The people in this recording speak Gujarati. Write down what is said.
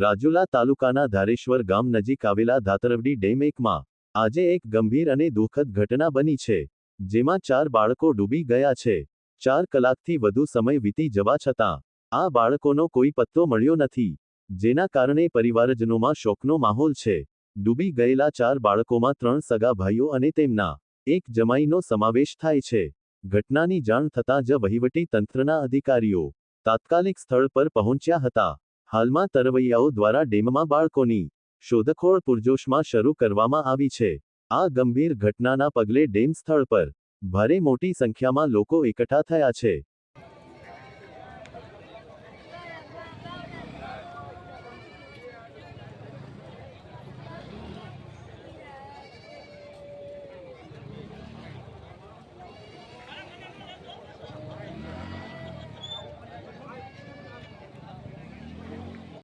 રાજુલા તાલુકાના ધારેશ્વર ગામ નજીક આવેલા ધાતરવડી ડેમ એકમાં આજે એક ગંભીર અને દુઃખદ ઘટના બની છે, જેમાં ચાર બાળકો ડૂબી ગયા છે. ચાર કલાકથી વધુ સમય વીતી જવા છતાં, આ બાળકોનો કોઈ પત્તો મળ્યો નથી, જેના કારણે પરિવારજનોમાં શોકનો માહોલ છે. ડૂબી ગયેલા ચાર બાળકોમાં ત્રણ સગા ભાઈઓ અને તેમના એક જમાઈનો સમાવેશ થાય છે. ઘટનાની જાણ થતાં જ વહીવટી તંત્રના અધિકારીઓ તાત્કાલિક સ્થળ પર પહોંચ્યા હતા. હાલમાં તરવૈયાઓ દ્વારા ડેમમાં બાળકોની શોધખોળ પુરજોશમાં શરૂ કરવામાં આવી છે. આ ગંભીર ઘટનાના પગલે ડેમ સ્થળ પર ભારે મોટી સંખ્યામાં લોકો એકઠા થયા છે.